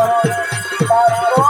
बाबा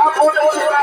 আপন বন্ধুরা